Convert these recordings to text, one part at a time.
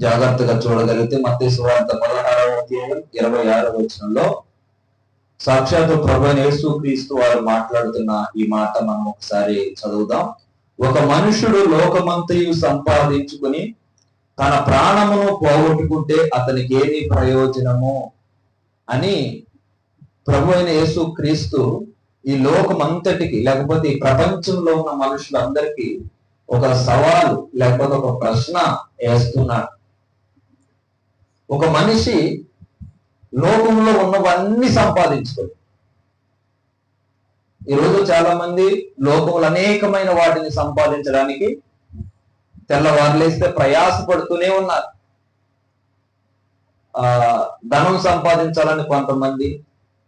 జాగ్రత్తగా చూడగలిగితే మత్తే సువార్త పదహారవ అధ్యాయం ఇరవై ఆరవ వచనంలో సాక్షాత్తు ప్రభు యేసు క్రీస్తు వారు మాట్లాడుతున్న ఈ మాట మనం ఒకసారి చదువుదాం. ఒక మనుషుడు లోకమంతయు సంపాదించుకుని తన ప్రాణమును పోగొట్టుకుంటే అతనికి ఏమి ప్రయోజనము? అని ప్రభు అయిన యేసు క్రీస్తు ఈ లోకమంతటికి లేకపోతే ఈ ప్రపంచంలో ఉన్న మనుషులందరికీ ఒక సవాలు లేకపోతే ఒక ప్రశ్న వేస్తున్నాడు. ఒక మనిషి లోకంలో ఉన్నవన్నీ సంపాదించుకోడు. ఈరోజు చాలా మంది లోకంలో అనేకమైన వాటిని సంపాదించడానికి తెల్లవారులేస్తే ప్రయాసపడుతూనే ఉన్నారు. ఆ ధనం సంపాదించాలని కొంతమంది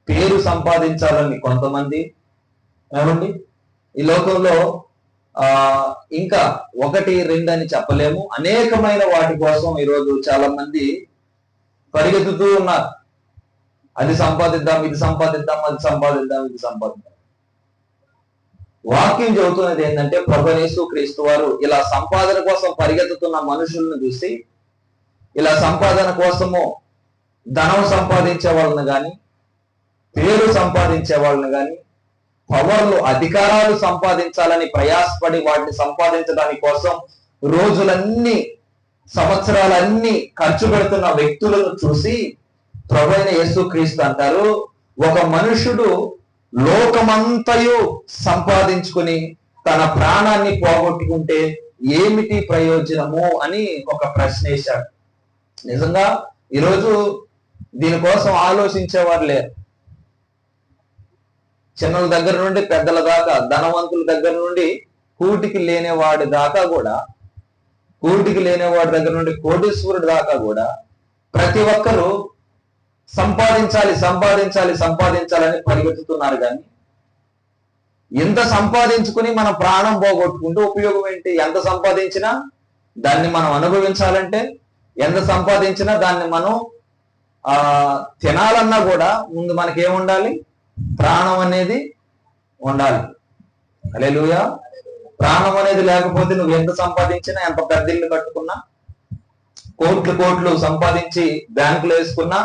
పేరు సంపాదించాలని కొంతమంది ఏమండి? ఈ లోకంలో ఆ ఇంకా ఒకటి రెండు అని చెప్పలేము. అనేకమైన వాటి కోసం ఈరోజు చాలా మంది పరిగెత్తుతూ ఉన్నారు. అది సంపాదిద్దాం ఇది సంపాదిద్దాం అది సంపాదిద్దాం ఇది సంపాదిద్దాం. వాక్యం చెబుతున్నది ఏంటంటే ప్రభనేసు క్రీస్తు వారు ఇలా సంపాదన కోసం పరిగెత్తుతున్న మనుషులను చూసి ఇలా సంపాదన కోసము ధనం సంపాదించే వాళ్ళని కానీ పేరు సంపాదించే వాళ్ళని కానీ పవర్లు అధికారాలు సంపాదించాలని ప్రయాసపడి వాటిని సంపాదించడానికి కోసం రోజులన్నీ సంవత్సరాలన్నీ ఖర్చు పెడుతున్న వ్యక్తులను చూసి ప్రభు యేసు యేసుక్రీస్తు అంటారు ఒక మనుషుడు లోకమంతయు సంపాదించుకుని తన ప్రాణాన్ని పోగొట్టుకుంటే ఏమిటి ప్రయోజనము అని ఒక ప్రశ్న వేశాడు. నిజంగా ఈరోజు దీనికోసం ఆలోచించేవారు లేరు. చిన్నల దగ్గర నుండి పెద్దల దాకా ధనవంతుల దగ్గర నుండి కూటికి లేనివాడి దాకా కూడా కూటికి లేనివాడి దగ్గర నుండి కోటేశ్వరుడు దాకా కూడా ప్రతి ఒక్కరూ సంపాదించాలి సంపాదించాలి సంపాదించాలని పరిగెత్తుతున్నారు కానీ ఎంత సంపాదించుకుని మన ప్రాణం పోగొట్టుకుంటే ఉపయోగం ఏంటి? ఎంత సంపాదించినా దాన్ని మనం అనుభవించాలంటే ఎంత సంపాదించినా దాన్ని మనం ఆ తినాలన్నా కూడా ముందు మనకేముండాలి? ప్రాణం అనేది ఉండాలి. అలేలుయా ప్రాణం అనేది లేకపోతే నువ్వు ఎంత సంపాదించినా ఎంత పెద్ద ఇల్లు కట్టుకున్నా కోట్లు కోట్లు సంపాదించి బ్యాంకులో వేసుకున్నా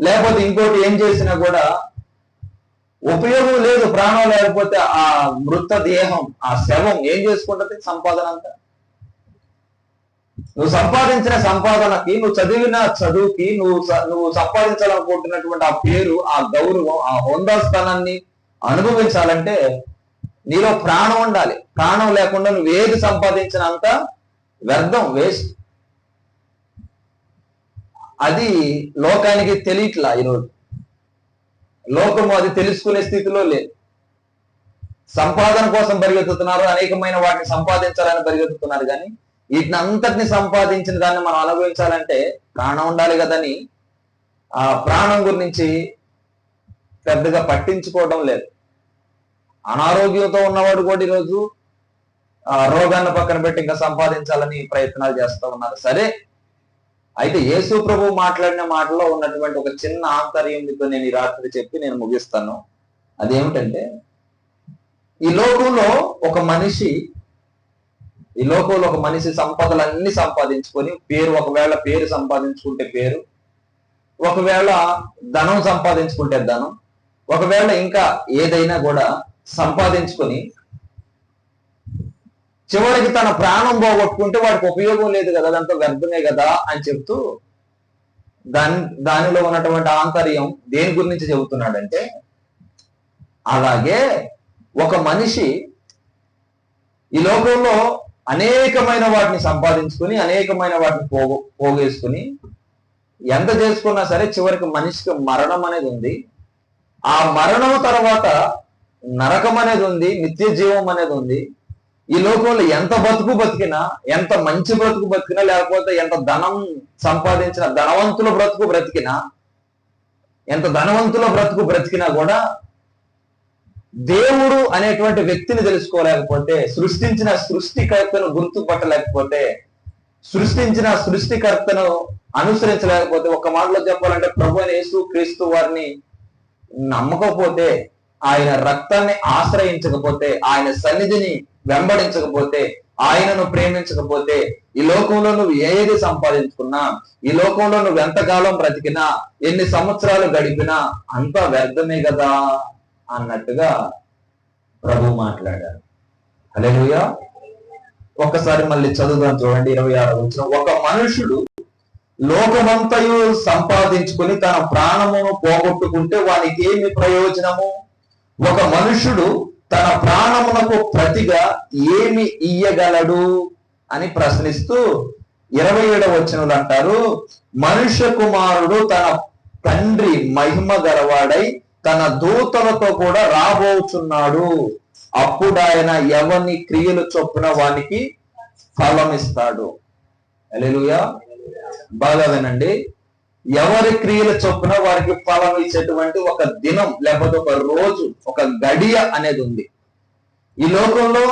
లేకపోతే ఇంకోటి ఏం చేసినా కూడా ఉపయోగం లేదు ప్రాణం లేకపోతే ఆ మృత దేహం ఆ శవం ఏం చేసుకుంటది సంపాదన అంతా? నువ్వు సంపాదించిన సంపాదనకి నువ్వు చదివిన చదువుకి నువ్వు నువ్వు సంపాదించాలనుకుంటున్నటువంటి ఆ పేరు ఆ గౌరవం ఆ హోందా స్థానాన్ని అనుభవించాలంటే నీలో ప్రాణం ఉండాలి. ప్రాణం లేకుండా నువ్వు ఏది సంపాదించినంత వ్యర్థం వేస్ట్ అది లోకానికి తెలియట్లా ఈరోజు. లోకము అది తెలుసుకునే స్థితిలో లేదు. సంపాదన కోసం పరిగెత్తుతున్నారు అనేకమైన వాటిని సంపాదించాలని పరిగెత్తుతున్నారు కానీ వీటిని అంతటిని సంపాదించిన దాన్ని మనం అనుభవించాలంటే ప్రాణం ఉండాలి కదని ఆ ప్రాణం గురించి పెద్దగా పట్టించుకోవడం లేదు. అనారోగ్యంతో ఉన్నవాడు కూడా ఈరోజు రోగాన్ని పక్కన పెట్టి ఇంకా సంపాదించాలని ప్రయత్నాలు చేస్తూ ఉన్నారు. సరే అయితే యేసు ప్రభు మాట్లాడిన మాటలో ఉన్నటువంటి ఒక చిన్న ఆంతర్యం మీతో నేను ఈ రాత్రి చెప్పి నేను ముగిస్తాను. అదేమిటంటే ఈ లోకంలో ఒక మనిషి ఈ లోకంలో ఒక మనిషి సంపదలన్నీ సంపాదించుకొని పేరు ఒకవేళ పేరు సంపాదించుకుంటే పేరు ఒకవేళ ధనం సంపాదించుకుంటే ధనం ఒకవేళ ఇంకా ఏదైనా కూడా సంపాదించుకొని చివరికి తన ప్రాణం పోగొట్టుకుంటే వాడికి ఉపయోగం లేదు కదా అదంతా వ్యర్థమే కదా అని చెప్తూ దాని దానిలో ఉన్నటువంటి ఆంతర్యం దేని గురించి చెబుతున్నాడంటే అలాగే ఒక మనిషి ఈ లోకంలో అనేకమైన వాటిని సంపాదించుకుని అనేకమైన వాటిని పోగో పోగేసుకుని ఎంత చేసుకున్నా సరే చివరికి మనిషికి మరణం అనేది ఉంది. ఆ మరణం తర్వాత నరకం అనేది ఉంది నిత్య జీవం అనేది ఉంది. ఈ లోకంలో ఎంత బతుకు బతికినా ఎంత మంచి బ్రతుకు బతికినా లేకపోతే ఎంత ధనం సంపాదించిన ధనవంతుల బ్రతుకు బ్రతికినా ఎంత ధనవంతుల బ్రతుకు బ్రతికినా కూడా దేవుడు అనేటువంటి వ్యక్తిని తెలుసుకోలేకపోతే సృష్టించిన సృష్టికర్తను గుర్తుపట్టలేకపోతే సృష్టించిన సృష్టికర్తను అనుసరించలేకపోతే ఒక మాటలో చెప్పాలంటే ప్రభు యేసు క్రీస్తు వారిని నమ్మకపోతే ఆయన రక్తాన్ని ఆశ్రయించకపోతే ఆయన సన్నిధిని వెంబడించకపోతే ఆయనను ప్రేమించకపోతే ఈ లోకంలో నువ్వు ఏది సంపాదించుకున్నా ఈ లోకంలో నువ్వు ఎంతకాలం బ్రతికినా ఎన్ని సంవత్సరాలు గడిపినా అంతా వ్యర్థమే కదా అన్నట్టుగా ప్రభు మాట్లాడారు. హల్లెలూయా. ఒక్కసారి మళ్ళీ చదువుదాం చూడండి ఇరవై ఆరు వచ్చిన ఒక మనుషుడు లోకమంతయు సంపాదించుకుని తన ప్రాణమును పోగొట్టుకుంటే వానికి ఏమి ప్రయోజనము? ఒక మనుషుడు తన ప్రాణమునకు ప్రతిగా ఏమి ఇయ్యగలడు అని ప్రశ్నిస్తూ ఇరవై ఏడవ వచనంలో అంటారు మనుష్య కుమారుడు తన తండ్రి మహిమ గలవాడై తన దూతలతో కూడా రాబోచున్నాడు. అప్పుడు ఆయన ఎవరిని క్రియలు చొప్పున వానికి ఫలమిస్తాడు. అలెలుయా బాగా వినండి. ఎవరి క్రియల చొప్పున వారికి ఫలం ఇచ్చేటువంటి ఒక దినం లేకపోతే ఒక రోజు ఒక గడియ అనేది ఉంది. ఈ లోకంలో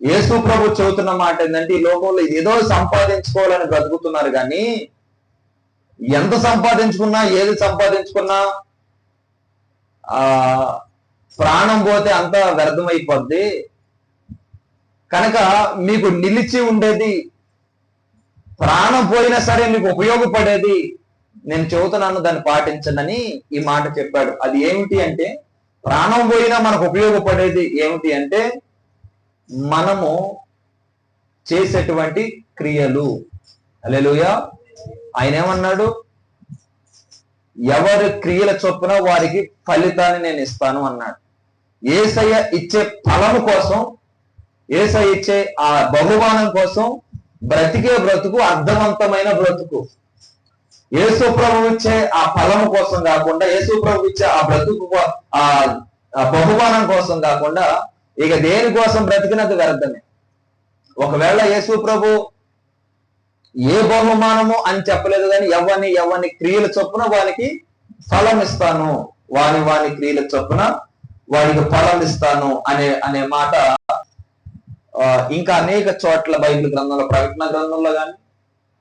యేసు ప్రభు చెబుతున్న మాట ఏంటంటే ఈ లోకంలో ఏదో సంపాదించుకోవాలని బ్రతుకుతున్నారు కానీ ఎంత సంపాదించుకున్నా ఏది సంపాదించుకున్నా ఆ ప్రాణం పోతే అంత వ్యర్థమైపోద్ది. కనుక మీకు నిలిచి ఉండేది ప్రాణం పోయినా సరే మీకు ఉపయోగపడేది నేను చెబుతున్నాను దాన్ని పాటించనని ఈ మాట చెప్పాడు. అది ఏమిటి అంటే ప్రాణం పోయినా మనకు ఉపయోగపడేది ఏమిటి అంటే మనము చేసేటువంటి క్రియలు. అలెలుయ ఆయన ఏమన్నాడు? ఎవరి క్రియల చొప్పున వారికి ఫలితాన్ని నేను ఇస్తాను అన్నాడు. ఏసయ్య ఇచ్చే ఫలము కోసం ఏసయ్య ఇచ్చే ఆ బహుమానం కోసం బ్రతికే బ్రతుకు అర్థవంతమైన బ్రతుకు. యేసు ప్రభు ఇచ్చే ఆ ఫలము కోసం కాకుండా యేసు ప్రభు ఇచ్చే ఆ బ్రతుకు ఆ బహుమానం కోసం కాకుండా ఇక దేని కోసం బ్రతికినది వ్యర్థమే. ఒకవేళ యేసు ప్రభు ఏ బహుమానము అని చెప్పలేదు కానీ ఎవరిని ఎవరిని క్రియల చొప్పున వానికి ఫలం ఇస్తాను. వాని వాని క్రియల చొప్పున వాడికి ఫలం ఇస్తాను అనే అనే మాట ఇంకా అనేక చోట్ల బైబిల్ గ్రంథంలో ప్రకటన గ్రంథంలో కానీ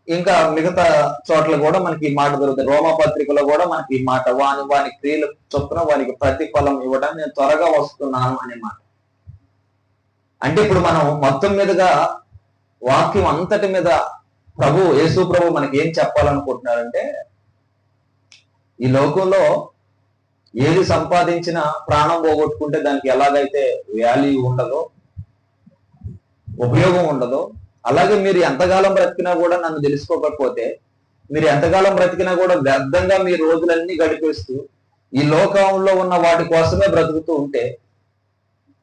ఇంకా మిగతా చోట్ల కూడా మనకి ఈ మాట దొరుకుతుంది. రోమా పత్రికలో కూడా మనకి ఈ మాట వాని వాని క్రియలు చొప్పున వానికి ప్రతిఫలం ఇవ్వడం నేను త్వరగా వస్తున్నాను అనే మాట. అంటే ఇప్పుడు మనం మొత్తం మీదుగా వాక్యం అంతటి మీద ప్రభు యేసు ప్రభు మనకి ఏం చెప్పాలనుకుంటున్నారంటే ఈ లోకంలో ఏది సంపాదించినా ప్రాణం పోగొట్టుకుంటే దానికి ఎలాగైతే వాల్యూ ఉండదో ఉపయోగం ఉండదో అలాగే మీరు ఎంతకాలం బ్రతికినా కూడా నన్ను తెలుసుకోకపోతే మీరు ఎంతకాలం బ్రతికినా కూడా వ్యర్థంగా మీ రోజులన్నీ గడిపేస్తూ ఈ లోకంలో ఉన్న వాటి కోసమే బ్రతుకుతూ ఉంటే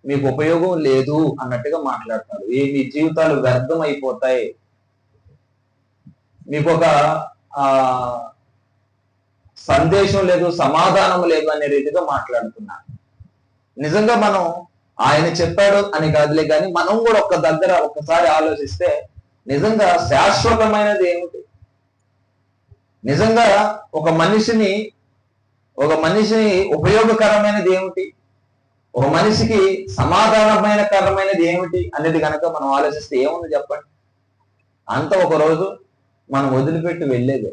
మీకు ఉపయోగం లేదు అన్నట్టుగా మాట్లాడతారు ఈ మీ జీవితాలు వ్యర్థం అయిపోతాయి మీకు ఒక ఆ సందేశం లేదు సమాధానం లేదు అనే రీతిగా మాట్లాడుతున్నారు. నిజంగా మనం ఆయన చెప్పాడు అని కాదులే కానీ మనం కూడా ఒక దగ్గర ఒక్కసారి ఆలోచిస్తే నిజంగా శాశ్వతమైనది ఏమిటి? నిజంగా ఒక మనిషిని ఒక మనిషిని ఉపయోగకరమైనది ఏమిటి? ఒక మనిషికి సమాధానమైన కరమైనది ఏమిటి అనేది కనుక మనం ఆలోచిస్తే ఏముంది చెప్పండి? అంత ఒక రోజు మనం వదిలిపెట్టి వెళ్ళేదే.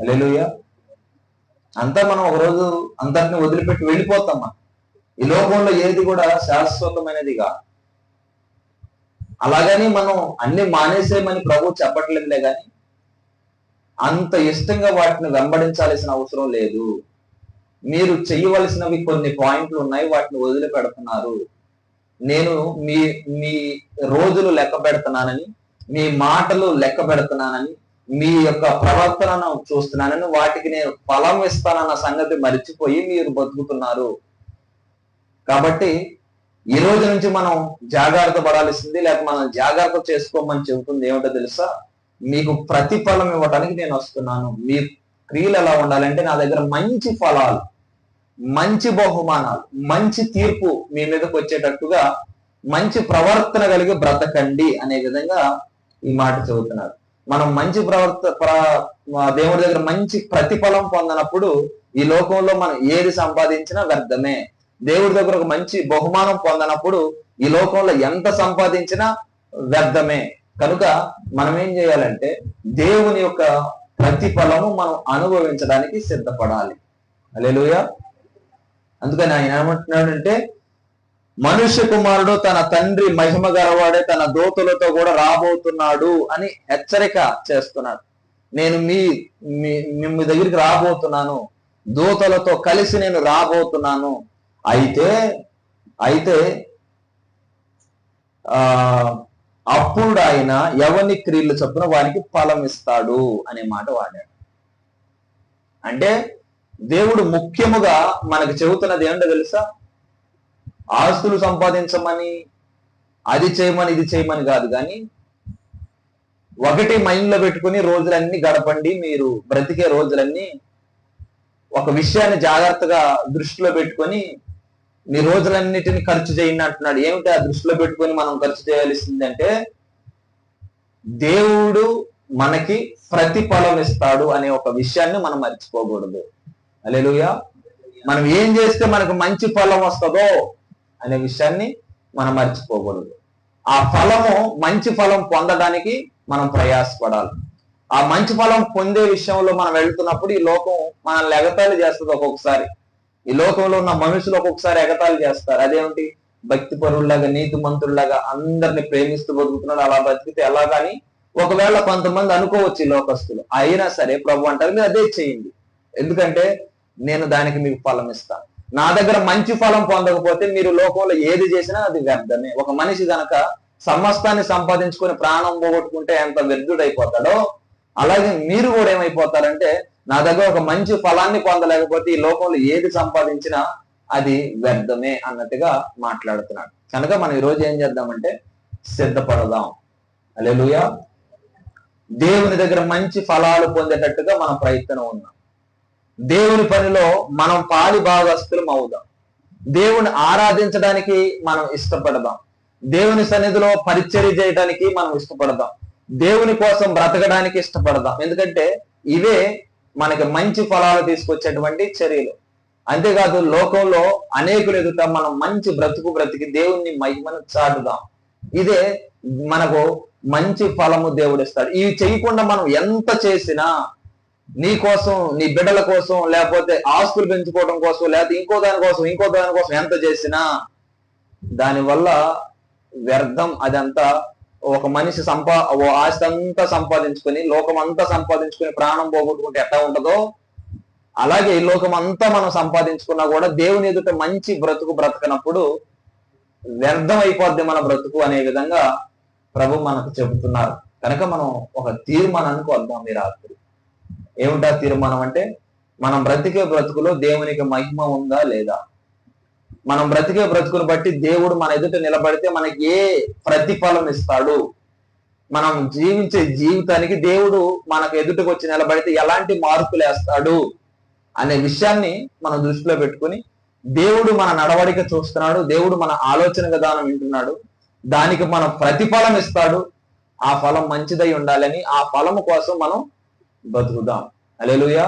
అలెలుయ అంతా మనం ఒక రోజు అందరిని వదిలిపెట్టి వెళ్ళిపోతాం మనం. ఈ లోకంలో ఏది కూడా శాశ్వతమైనది కాదు అలాగని మనం అన్ని మానేసేయమని ప్రభు చెప్పట్లేదులే కానీ అంత ఇష్టంగా వాటిని వెంబడించాల్సిన అవసరం లేదు. మీరు చేయవలసినవి కొన్ని పాయింట్లు ఉన్నాయి వాటిని వదిలిపెడుతున్నారు. నేను మీ మీ రోజులు లెక్క పెడుతున్నానని మీ మాటలు లెక్క పెడుతున్నానని మీ యొక్క ప్రవర్తనను చూస్తున్నానని వాటికి నేను ఫలం ఇస్తానన్న సంగతి మర్చిపోయి మీరు బతుకుతున్నారు. కాబట్టి ఈ రోజు నుంచి మనం జాగ్రత్త పడాల్సింది లేక మనం జాగ్రత్త చేసుకోమని చెబుతుంది ఏమిటో తెలుసా? మీకు ప్రతిఫలం ఇవ్వడానికి నేను వస్తున్నాను. మీ క్రియలు ఎలా ఉండాలంటే నా దగ్గర మంచి ఫలాలు మంచి బహుమానాలు మంచి తీర్పు మీ మీదకి వచ్చేటట్టుగా మంచి ప్రవర్తన కలిగి బ్రతకండి అనే విధంగా ఈ మాట చెబుతున్నారు. మనం మంచి ప్రవర్త ప్ర- దేవుడి దగ్గర మంచి ప్రతిఫలం పొందనప్పుడు ఈ లోకంలో మనం ఏది సంపాదించినా వ్యర్థమే. దేవుడి దగ్గర ఒక మంచి బహుమానం పొందనప్పుడు ఈ లోకంలో ఎంత సంపాదించినా వ్యర్థమే. కనుక మనం ఏం చేయాలంటే దేవుని యొక్క ప్రతిఫలము మనం అనుభవించడానికి సిద్ధపడాలి. అలెలుయ అందుకని ఆయన ఏమంటున్నాడంటే మనుష్య కుమారుడు తన తండ్రి మహిమ గలవాడే తన దోతులతో కూడా రాబోతున్నాడు అని హెచ్చరిక చేస్తున్నాడు. నేను మీ మీ- మీ దగ్గరికి రాబోతున్నాను. దూతలతో కలిసి నేను రాబోతున్నాను. అయితే అయితే అప్పుడు ఆయన ఎవని క్రియలు చొప్పున వారికి ఫలం ఇస్తాడు అనే మాట వాడాడు. అంటే దేవుడు ముఖ్యముగా మనకు చెబుతున్నది ఏంటో తెలుసా? ఆస్తులు సంపాదించమని అది చేయమని ఇది చేయమని కాదు కానీ ఒకటి మైండ్లో పెట్టుకుని రోజులన్నీ గడపండి మీరు బ్రతికే రోజులన్నీ ఒక విషయాన్ని జాగ్రత్తగా దృష్టిలో పెట్టుకొని మీ రోజులన్నిటిని ఖర్చు చేయండి అంటున్నాడు. ఏమిటి? ఆ దృష్టిలో పెట్టుకొని మనం ఖర్చు చేయాల్సిందంటే దేవుడు మనకి ప్రతిఫలం ఇస్తాడు అనే ఒక విషయాన్ని మనం మర్చిపోకూడదు. అలెలుయా మనం ఏం చేస్తే మనకు మంచి ఫలం వస్తుందో అనే విషయాన్ని మనం మర్చిపోకూడదు. ఆ ఫలము మంచి ఫలం పొందడానికి మనం ప్రయాసపడాలి. ఆ మంచి ఫలం పొందే విషయంలో మనం వెళ్తున్నప్పుడు ఈ లోకం మనల్ని ఎగతాళి చేస్తుంది ఒక్కొక్కసారి. ఈ లోకంలో ఉన్న మనుషులు ఒక్కొక్కసారి ఎగతాళి చేస్తారు. అదేమిటి? భక్తి పరుల్లాగా నీతి మంతుల్లాగా అందరిని ప్రేమిస్తూ బతుకుతున్నాడు. అలా బతికితే ఎలా కానీ ఒకవేళ కొంతమంది అనుకోవచ్చు ఈ లోకస్తులు. అయినా సరే ప్రభు అంటారు మీరు అదే చేయండి. ఎందుకంటే నేను దానికి మీకు ఫలం ఇస్తాను. నా దగ్గర మంచి ఫలం పొందకపోతే మీరు లోకంలో ఏది చేసినా అది వ్యర్థమే. ఒక మనిషి గనక సమస్తాన్ని సంపాదించుకొని ప్రాణం పోగొట్టుకుంటే ఎంత వ్యర్థుడైపోతాడో అలాగే మీరు కూడా ఏమైపోతారంటే నా దగ్గర ఒక మంచి ఫలాన్ని పొందలేకపోతే ఈ లోకంలో ఏది సంపాదించినా అది వ్యర్థమే అన్నట్టుగా మాట్లాడుతున్నాడు. కనుక మనం ఈ రోజు ఏం చేద్దామంటే సిద్ధపడదాం. అలెలుయా దేవుని దగ్గర మంచి ఫలాలు పొందేటట్టుగా మనం ప్రయత్నం ఉన్నాం. దేవుని పనిలో మనం పాలి భాగస్తులం అవుదాం. దేవుని ఆరాధించడానికి మనం ఇష్టపడదాం. దేవుని సన్నిధిలో పరిచర్య చేయడానికి మనం ఇష్టపడదాం. దేవుని కోసం బ్రతకడానికి ఇష్టపడదాం. ఎందుకంటే ఇవే మనకి మంచి ఫలాలు తీసుకొచ్చేటువంటి చర్యలు. అంతేకాదు లోకంలో అనేకులు ఎదుట మనం మంచి బ్రతుకు బ్రతికి దేవుణ్ణి మహిమను చాటుదాం. ఇదే మనకు మంచి ఫలము దేవుడు ఇస్తాడు ఇవి చేయకుండా మనం ఎంత చేసినా నీ కోసం నీ బిడ్డల కోసం లేకపోతే ఆస్తులు పెంచుకోవడం కోసం లేకపోతే ఇంకో దాని కోసం ఇంకో దాని కోసం ఎంత చేసినా దానివల్ల వ్యర్థం అదంతా ఒక మనిషి సంపా ఓ ఆస్తి అంతా సంపాదించుకొని లోకం అంతా సంపాదించుకొని ప్రాణం పోగొట్టుకుంటే ఎట్లా ఉంటుందో అలాగే ఈ లోకం అంతా మనం సంపాదించుకున్నా కూడా దేవుని ఎదుట మంచి బ్రతుకు బ్రతకనప్పుడు వ్యర్థం అయిపోద్ది మన బ్రతుకు అనే విధంగా ప్రభు మనకు చెబుతున్నారు. కనుక మనం ఒక తీర్మానానికి వద్దాం ఈ రాత్రి. ఏమిటా తీర్మానం అంటే మనం బ్రతికే బ్రతుకులో దేవునికి మహిమ ఉందా లేదా? మనం బ్రతికే బ్రతుకును బట్టి దేవుడు మన ఎదుట నిలబడితే మనకి ఏ ప్రతిఫలం ఇస్తాడు? మనం జీవించే జీవితానికి దేవుడు మనకు ఎదుటకు వచ్చి నిలబడితే ఎలాంటి మార్పులు వేస్తాడు? అనే విషయాన్ని మనం దృష్టిలో పెట్టుకుని దేవుడు మన నడవడిక చూస్తున్నాడు దేవుడు మన ఆలోచన విధానం వింటున్నాడు దానికి మనం ప్రతిఫలం ఇస్తాడు ఆ ఫలం మంచిదై ఉండాలని ఆ ఫలము కోసం మనం బతుకుదాం. అలెలుయా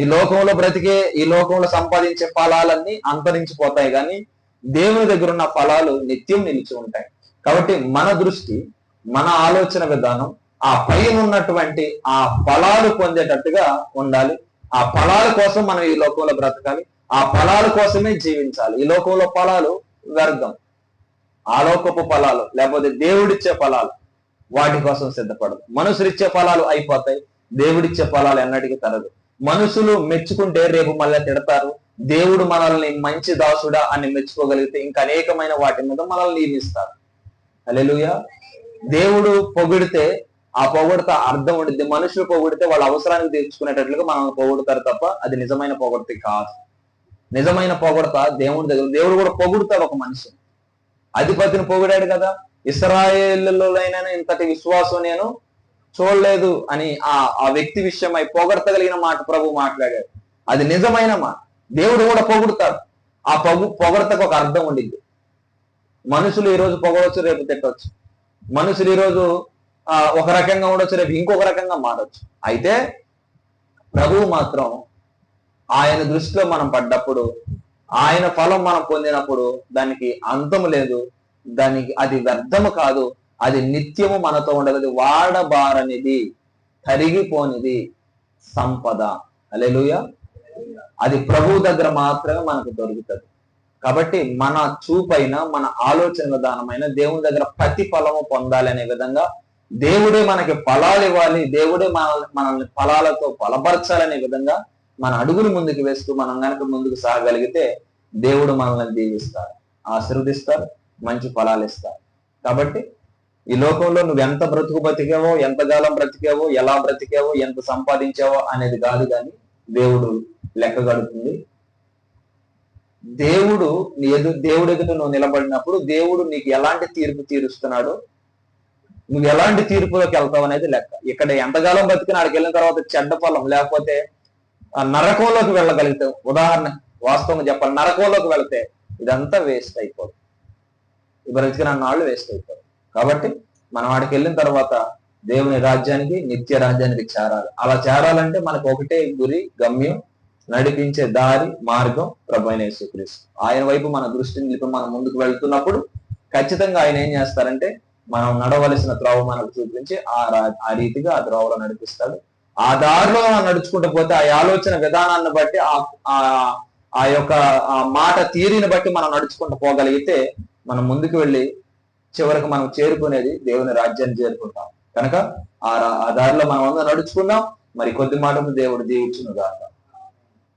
ఈ లోకంలో బ్రతికే ఈ లోకంలో సంపాదించే ఫలాలన్నీ అంతరించిపోతాయి. కానీ దేవుని దగ్గర ఉన్న ఫలాలు నిత్యం నిలిచి ఉంటాయి. కాబట్టి మన దృష్టి మన ఆలోచన విధానం ఆ పైన ఉన్నటువంటి ఆ ఫలాలు పొందేటట్టుగా ఉండాలి. ఆ ఫలాల కోసం మనం ఈ లోకంలో బ్రతకాలి. ఆ ఫలాల కోసమే జీవించాలి. ఈ లోకంలో ఫలాలు వ్యర్థం. ఆలోకపు ఫలాలు లేకపోతే దేవుడిచ్చే ఫలాలు వాటి కోసం సిద్ధపడదు. మనుషులిచ్చే ఫలాలు అయిపోతాయి. దేవుడిచ్చే ఫలాలు ఎన్నటికీ తరదు. మనుషులు మెచ్చుకుంటే రేపు మళ్ళీ తిడతారు. దేవుడు మనల్ని మంచి దాసుడా అని మెచ్చుకోగలిగితే ఇంకా అనేకమైన వాటి మీద మనల్ని నియమిస్తారు అలెలుయ దేవుడు పొగిడితే ఆ పొగడత అర్థం ఉంటుంది మనుషులు పొగిడితే వాళ్ళ అవసరానికి తీర్చుకునేటట్లుగా మనం పొగుడతారు తప్ప అది నిజమైన పొగడత కాదు. నిజమైన పొగడత దేవుడి దగ్గర దేవుడు కూడా పొగుడుతాడు ఒక మనిషిని అధిపతిని పొగిడాడు కదా. ఇస్రాయేలులోనైనా ఇంతటి విశ్వాసం నేను చూడలేదు అని ఆ ఆ వ్యక్తి విషయమై పొగడతగలిగిన మాట ప్రభు మాట్లాడాడు. అది నిజమైన మాట. దేవుడు కూడా పొగుడుతాడు. ఆ పొగు పొగడతకు ఒక అర్థం ఉండింది. మనుషులు ఈ రోజు రేపు తిట్టవచ్చు మనుషులు ఈరోజు ఆ, ఒక రకంగా ఉండొచ్చు రేపు ఇంకొక రకంగా మారొచ్చు. అయితే ప్రభువు మాత్రం ఆయన దృష్టిలో మనం పడ్డప్పుడు ఆయన ఫలం మనం పొందినప్పుడు దానికి అంతము లేదు. దానికి అది వ్యర్థము కాదు. అది నిత్యము మనతో ఉండదు. అది వాడబారనిది తరిగిపోనిది సంపద. అలెలుయ అది ప్రభు దగ్గర మాత్రమే మనకు దొరుకుతుంది. కాబట్టి మన చూపైన మన ఆలోచన విధానమైన దేవుని దగ్గర ప్రతిఫలము పొందాలి అనే విధంగా దేవుడే మనకి ఫలాలు ఇవ్వాలి దేవుడే మన మనల్ని ఫలాలతో బలపరచాలనే విధంగా మన అడుగులు ముందుకు వేస్తూ మనం కనుక ముందుకు సాగలిగితే దేవుడు మనల్ని దీవిస్తారు ఆశీర్వదిస్తారు మంచి ఫలాలు ఇస్తారు కాబట్టి ఈ లోకంలో నువ్వు ఎంత బ్రతుకు బ్రతికావో ఎంతకాలం బ్రతికావో ఎలా బ్రతికావో ఎంత సంపాదించావో అనేది కాదు కానీ దేవుడు లెక్క గడుపుతుంది దేవుడు నీ ఎదు దేవుడు ఎదుట నువ్వు నిలబడినప్పుడు దేవుడు నీకు ఎలాంటి తీర్పు తీరుస్తున్నాడో నువ్వు ఎలాంటి తీర్పులోకి వెళ్తావు అనేది లెక్క. ఇక్కడ ఎంతకాలం బతికిన ఆడికి వెళ్ళిన తర్వాత చెడ్డ ఫలం లేకపోతే ఆ నరకంలోకి వెళ్ళగలుగుతావు ఉదాహరణ వాస్తవంగా చెప్పాలి నరకంలోకి వెళితే ఇదంతా వేస్ట్ అయిపోదు. బ్రతికిన నాళ్ళు వేస్ట్ అయిపోదు కాబట్టి మనం ఆడికి వెళ్ళిన తర్వాత దేవుని రాజ్యానికి నిత్య రాజ్యానికి చేరాలి. అలా చేరాలంటే మనకు ఒకటే గురి గమ్యం నడిపించే దారి మార్గం ప్రభైన యేసుక్రీస్తు. ఆయన వైపు మన దృష్టిని నిలిపి మనం ముందుకు వెళ్తున్నప్పుడు ఖచ్చితంగా ఆయన ఏం చేస్తారంటే మనం నడవలసిన త్రోవ మనకు చూపించి ఆ ఆ రీతిగా ఆ త్రోవలో నడిపిస్తాడు. ఆ దారిలో మనం నడుచుకుంటూ పోతే ఆ ఆలోచన విధానాన్ని బట్టి ఆ ఆ- ఆ యొక్క ఆ మాట తీరిని బట్టి మనం నడుచుకుంటూ పోగలిగితే మనం ముందుకు వెళ్ళి చివరకు మనం చేరుకునేది దేవుని రాజ్యాన్ని చేరుకుంటాం. కనుక ఆ ఆ దారిలో మనం అందరం నడుచుకుందాం. మరి కొద్ది మాటలు దేవుడు దీవించును గాక